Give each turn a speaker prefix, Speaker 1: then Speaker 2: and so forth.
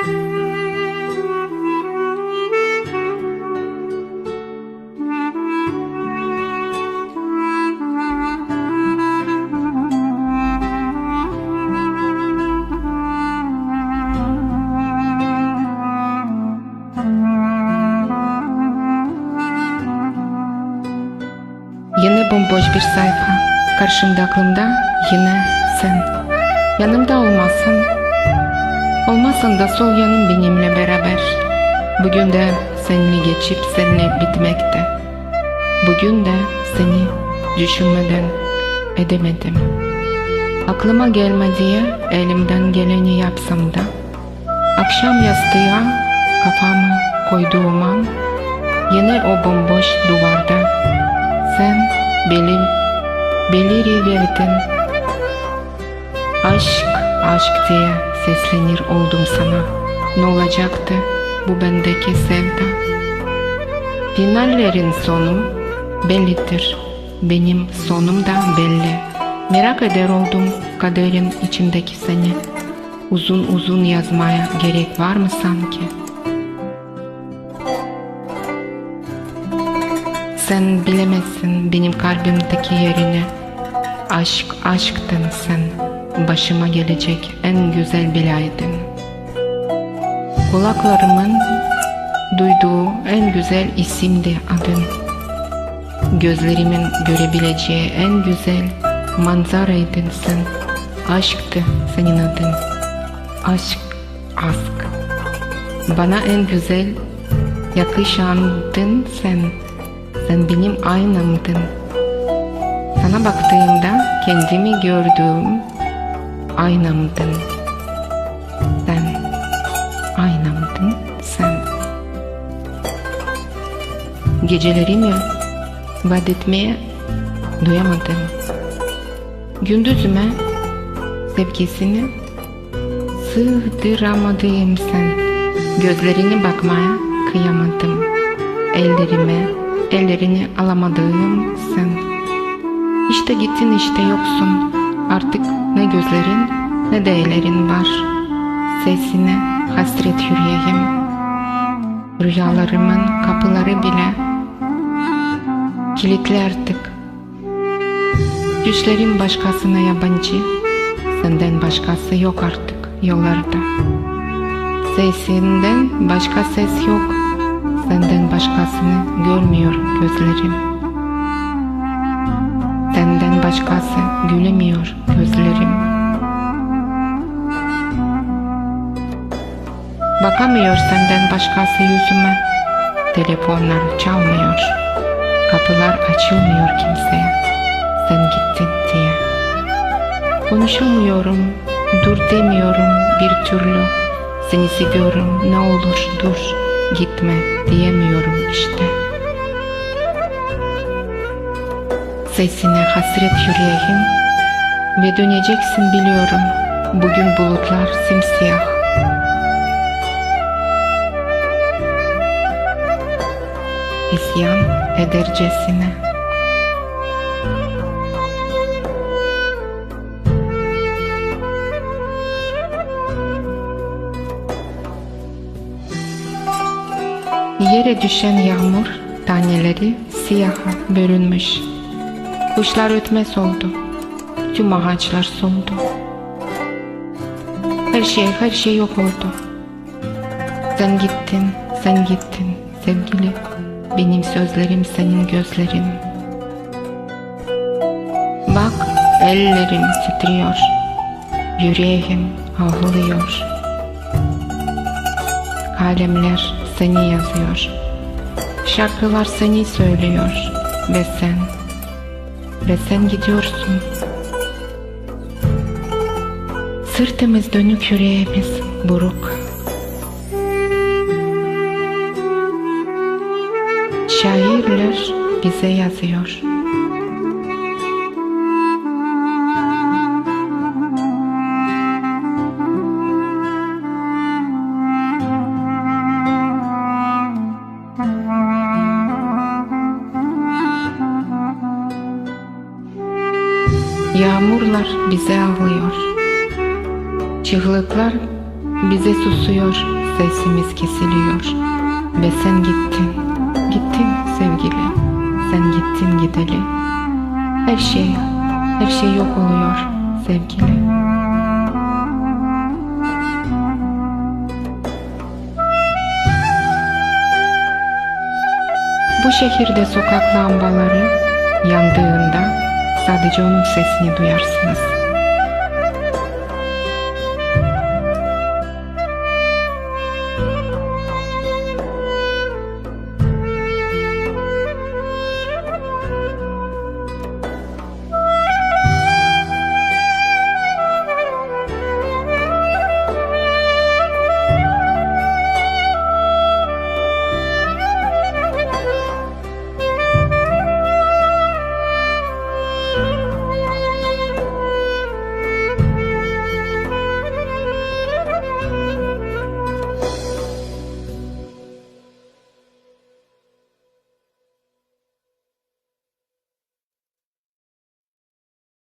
Speaker 1: Yine bomboş bir sayfa. Karşımda aklımda yine sen. Yanımda olmazsın. Olmazsan da sol yanım benimle beraber. Bugün de seninle geçip seninle bitmekte. Bugün de seni düşünmeden edemedim. Aklıma gelme diye elimden geleni yapsam da Akşam yastığa kafamı koyduğum an Yine o bomboş duvarda sen belir, beliri verdin Aşk, aşk diye seslenir oldum sana. Ne olacaktı bu bendeki sevda? Finallerin sonu bellidir. Benim sonum da belli. Merak eder oldum kaderin içindeki seni. Uzun uzun yazmaya gerek var mı sanki? Sen bilemezsin benim kalbimdeki yerini. Aşk aşktın sen Başıma gelecek en güzel belaydın Kulaklarımın duyduğu en güzel isimdi adın Gözlerimin görebileceği en güzel manzaraydın sen. Aşktı senin adın. Aşk, aşk. Bana en güzel yakışandın sen. Sen benim aynamdın Sana baktığımda kendimi gördüğüm aynamdın. Sen aynamdın sen. Gecelerimi vaat etmeye duyamadım Gündüzüme sevgisini sığdıramadım sen. Gözlerine bakmaya kıyamadım. Ellerime ellerini alamadığım sen. İşte gittin işte yoksun. Artık ne gözlerin ne de ellerin var. Sesine hasret yüreğim Rüyalarımın kapıları bile. Kilitli artık. Düşlerim başkasına yabancı. Senden başkası yok artık yollarda. Sesinden başka ses yok. Senden başkasını görmüyor gözlerim. Senden başkası gülemiyor gözlerim Bakamıyor senden başkası yüzüme. Telefonlar çalmıyor. Kapılar açılmıyor kimseye. Sen gittin diye. Konuşamıyorum Dur demiyorum bir türlü. Seni seviyorum ne olur dur Gitme diyemiyorum işte. Sesine hasret yüreğim Ve döneceksin biliyorum. Bugün bulutlar simsiyah İsyan edercesine Yere düşen yağmur taneleri siyaha bölünmüş. Kuşlar ötmez oldu. Tüm ağaçlar soldu. Her şey, her şey yok oldu. Sen gittin, sen gittin sevgili. Benim sözlerim senin gözlerin. Bak ellerim titriyor. Yüreğim ağlıyor. Kalemler seni yazıyor. Şarkılar seni söylüyor. Ve sen, ve sen gidiyorsun. Sırtımız dönük yüreğimiz buruk. Bize yazıyor. Yağmurlar bize ağlıyor. Çığlıklar Bize susuyor, sesimiz kesiliyor. Ve sen gittin, gittin sevgili. Sen gittin gideli. Her şey, her şey yok oluyor sevgili. Bu şehirde sokak lambaları yandığında sadece onun sesini duyarsınız.